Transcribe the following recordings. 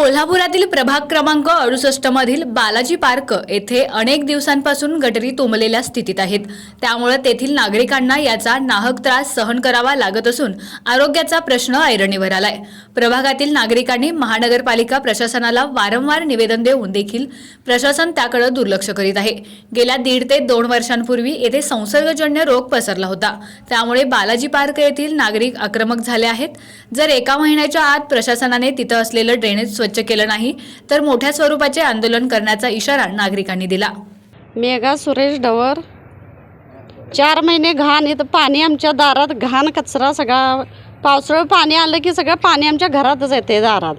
कोल्हापुरातील प्रभाग क्रमांक अडुसष्ट मधील बालाजी पार्क येथे अनेक दिवसांपासून गटरी तुंबलेल्या स्थितीत आहेत. त्यामुळे तेथील नागरिकांना याचा नाहक त्रास सहन करावा लागत असून आरोग्याचा प्रश्न ऐरणीवर आलाय. प्रभागातील नागरिकांनी महानगरपालिका प्रशासनाला वारंवार निवेदन देऊन देखील प्रशासन त्याकडे दुर्लक्ष करीत आहे. गेल्या दीड ते दोन वर्षांपूर्वी येथे संसर्गजन्य रोग पसरला होता. त्यामुळे बालाजी पार्क येथील नागरिक आक्रमक झाले आहेत. जर एका महिन्याच्या आत प्रशासनाने तिथं असलेलं ड्रेनेज स्वच्छ केलं नाही तर मोठ्या स्वरूपाचे आंदोलन करण्याचा इशारा नागरिकांनी दिला. मेघा सुरेश डवर चार महिने घाण इथं पाणी आमच्या दारात घाण कचरा सगळा. पावसाळं पाणी आलं की सगळं पाणी आमच्या घरातच येते दारात.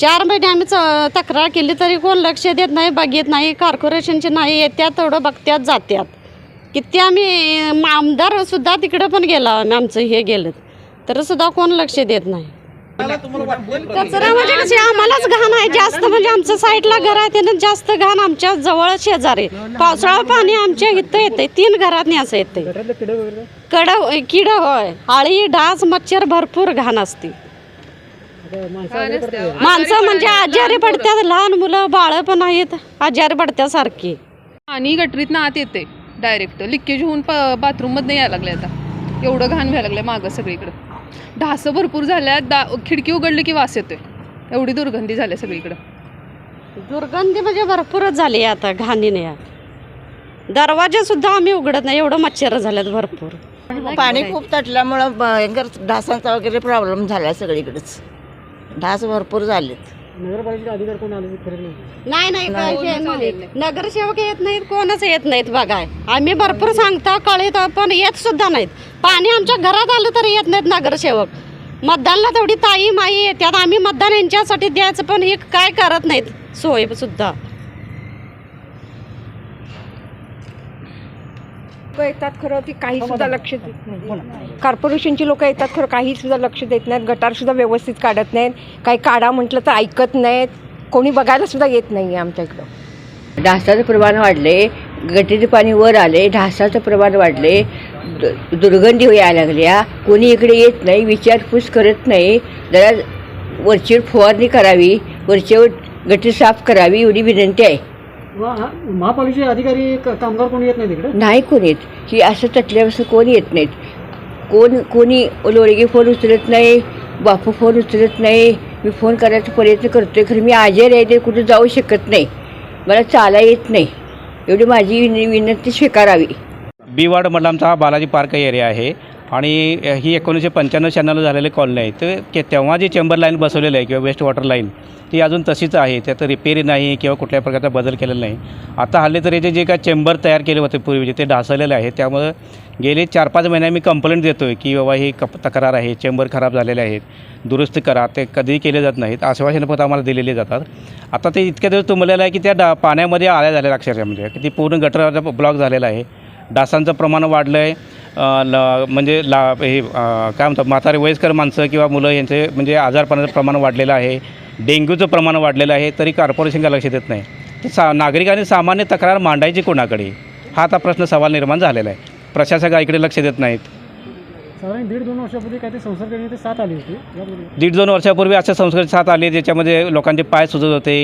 चार महिने आम्ही च तक्रार केली तरी कोण लक्ष देत नाही बघत नाही कॉर्पोरेशनचे नाही येत्यात तेवढं बघत्यात जात्यात. किती आम्ही आमदारसुद्धा तिकडं पण गेला आम्ही आमचं हे गेलं. तर सुद्धा कोण लक्ष देत नाही. कचरा म्हणजे कशी आम्हालाच घाण आहे. जास्त म्हणजे आमच्या साईडला घर आहे त्यानं जास्त घाण आमच्या जवळ शेजारी पावसाळा पाणी आमच्या इथं येते तीन घरात असं येते कड किड होय. आळी डास मच्छर भरपूर घाण असते. माणसं म्हणजे आजारी पडतात. लहान मुलं बाळ पण आहेत. आजारी पडत्या सारखी. आणि गटरीतनं आत येते डायरेक्ट लिकेज होऊन प बाथरूममधनं यायला लागले आता. एवढं घाण व्हायला लागलं मागं सगळीकडं. ढासं भरपूर झाल्यात दा खिडकी उघडली की वास येतोय. एवढी दुर्गंधी झाली सगळीकडं दुर्गंधी म्हणजे भरपूरच झाली आता घाणीने दरवाजे सुद्धा आम्ही उघडत नाही एवढं मच्छर झाल्यात भरपूर. पाणी खूप तटल्यामुळं भयंकर डासांचा वगैरे प्रॉब्लेम झाला सगळीकडेच. डास भरपूर झालेत. नाही. नाही. नगरसेवक येत नाहीत कोणच येत नाहीत बघाय आम्ही भरपूर सांगता कळीत पण येत सुद्धा नाहीत. पाणी आमच्या घरात आलं तरी येत नाहीत नगरसेवक. मतदानला तेवढी ताई माई येतात आम्ही मतदान यांच्यासाठी द्यायचं पण हे काय करत नाहीत? सोय सुद्धा. लोक येतात खरं ती काही सुद्धा लक्ष देत नाही. कॉर्पोरेशनची लोक येतात खरं काही सुद्धा लक्ष देत नाहीत. गटार सुद्धा व्यवस्थित काढत नाहीत. काही काढा म्हटलं तर ऐकत नाहीत. कोणी बघायला सुद्धा येत नाही आमच्या इकडं. ढासाचं प्रमाण वाढले गटीचं पाणी वर आले ढासाचं प्रमाण वाढले. दु- दुर्गंधी यायला लागल्या कोणी इकडे येत नाही विचारपूस करत नाही. जरा वरचीवर फवारणी करावी वरच्यावर गटी साफ करावी एवढी विनंती आहे. महापालिकेचे अधिकारी कामगार कोणी येत नाही तिकडे नाही कोण येत. ही असं तटल्यापासून कोण येत नाहीत. कोण कोणी लोळगे फोन उचलत नाही बापू फोन उचलत नाही. मी फोन करायचा प्रयत्न करतोय खरं मी आजारी आहे ते कुठं जाऊ शकत नाही. मला चाला येत नाही. एवढी माझी विन- विनंती स्वीकारावी. बी वार्डमधला आमचा हा बालाजी पार्क एरिया आहे. आणि ही एकोणीसशे पंच्याण्णव शहाण्णवला झालेली कॉलनी आहे. तर के तेव्हा जी चेंबर लाईन बसवलेली आहे किंवा वेस्ट वॉटर लाईन ती अजून तशीच आहे. त्यात रिपेरी नाही किंवा कुठल्याही प्रकारचा बदल केलेला नाही. आता हल्ली तर याचे जे काय चेंबर तयार केले होते पूर्वीचे ते ढासळलेले आहे त्यामुळं गेले चार पाच महिने मी कंप्लेंट देतो आहे की बाबा ही कप तक्रार आहे चेंबर खराब झालेले आहेत. दुरुस्त करा. ते कधीही केले जात नाहीत. आश्वासनं फक्त आम्हाला दिलेली जातात. आता ते इतक्या दिवस तुंबलेलं आहे की त्या डा पाण्यामध्ये आल्या झालेल्या अक्षरशः म्हणजे की ती पूर्ण गटर ब्लॉक झालेला आहे. डासांचं प्रमाण वाढलं आहे ल म्हणजे ला हे काय म्हणतात म्हातारे वयस्कर माणसं किंवा मुलं यांचे म्हणजे आजारपणाचं प्रमाण वाढलेलं आहे. डेंग्यूचं प्रमाण वाढलेलं आहे तरी कॉर्पोरेशनला लक्ष देत नाही. तर सा नागरिकांनी सामान्य तक्रार मांडायची कोणाकडे? हा आता प्रश्न सवाल निर्माण झालेला आहे. प्रशासक इकडे लक्ष देत नाहीत. साधारण दीड दोन वर्षापूर्वी काहीतरी संसर्ग ते साथ आली होती. यापूर्वी. दीड दोन वर्षापूर्वी असे संसर्ग साथ आले ज्याच्यामध्ये लोकांचे पाय सुजत होते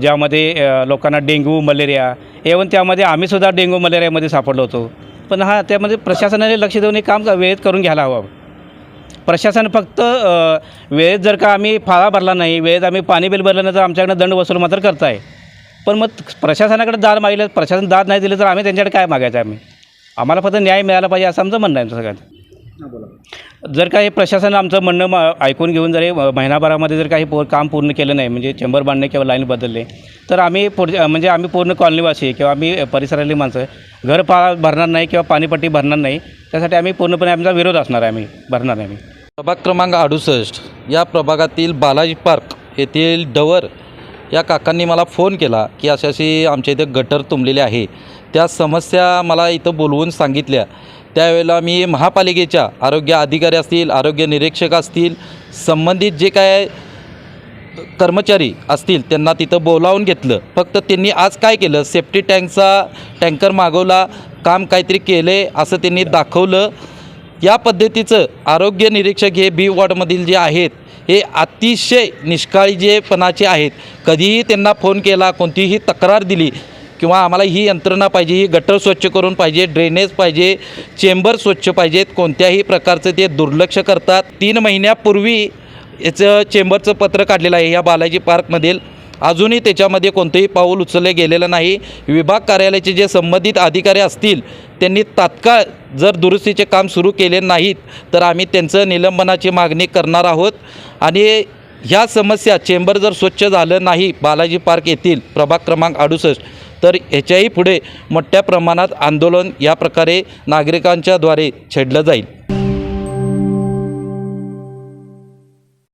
ज्यामध्ये लोकांना डेंग्यू मलेरिया एवन त्यामध्ये आम्हीसुद्धा डेंग्यू मलेरियामध्ये सापडलो होतो. पण हा त्यामध्ये प्रशासनाने लक्ष देऊन हे काम वेळेत करून घ्यायला हवं. प्रशासन फक्त वेळेत जर का आम्ही फाळा भरला नाही वेळेत आम्ही पाणी बिल भरलं नाही तर आमच्याकडे दंड वसूल मात्र करताय. पण मग प्रशासनाकडे दाद मागितलं प्रशासन दाद नाही दिलं तर आम्ही त्यांच्याकडे काय मागायचं आम्ही? आम्हाला फक्त न्याय मिळाला पाहिजे असं आमचं म्हणणं आहे आमचं जर काही प्रशासन आमचं म्हणणं म ऐकून घेऊन जर हे महिनाभरामध्ये जर काही पो काम पूर्ण केलं नाही म्हणजे चेंबर बांधणे किंवा लाईन बदलले तर आम्ही पुढ म्हणजे आम्ही पूर्ण कॉलनीवासी किंवा आम्ही परिसरातली माणसं घर पा भरणार नाही किंवा पाणीपट्टी भरणार नाही त्यासाठी आम्ही पूर्णपणे आमचा विरोध असणार आहे आम्ही भरणार आहे आम्ही. प्रभाग क्रमांक अडुसष्ट. या प्रभागातील बालाजी पार्क येथील डवर या काकांनी मला फोन केला की अशी अशी आमच्या इथे गटर तुंबलेले आहे. त्या समस्या मला इथं बोलवून सांगितल्या. त्यावेळेला मी महापालिकेच्या आरोग्य अधिकारी असतील आरोग्य निरीक्षक असतील संबंधित जे काय कर्मचारी असतील त्यांना तिथं बोलावून घेतलं. फक्त त्यांनी आज काय केलं? सेफ्टी टँकचा टँकर मागवला काम काहीतरी केलं आहे असं त्यांनी दाखवलं. या पद्धतीचं आरोग्य निरीक्षक हे बी वॉर्डमधील जे आहेत हे अतिशय निष्काळजीपणाचे आहेत. कधीही त्यांना फोन केला कोणतीही तक्रार दिली किंवा आम्हाला ही यंत्रणा पाहिजे ही गटर स्वच्छ करून पाहिजे ड्रेनेज पाहिजे चेंबर स्वच्छ पाहिजेत कोणत्याही प्रकारचं ते दुर्लक्ष करतात. तीन महिन्यापूर्वी याचं चेंबरचं पत्र काढलेलं आहे या बालाजी पार्कमधील. अजूनही त्याच्यामध्ये कोणतंही पाऊल उचलले गेलेलं नाही. विभाग कार्यालयाचे जे संबंधित अधिकारी असतील त्यांनी तात्काळ जर दुरुस्तीचे काम सुरू केले नाहीत तर आम्ही त्यांचं निलंबनाची मागणी करणार आहोत. आणि ह्या समस्या चेंबर जर स्वच्छ झालं नाही बालाजी पार्क येथील प्रभाग क्रमांक अडुसष्ट तर ह्याच्याही पुढे मोठ्या प्रमाणात आंदोलन या प्रकारे नागरिकांच्याद्वारे छेडलं जाईल.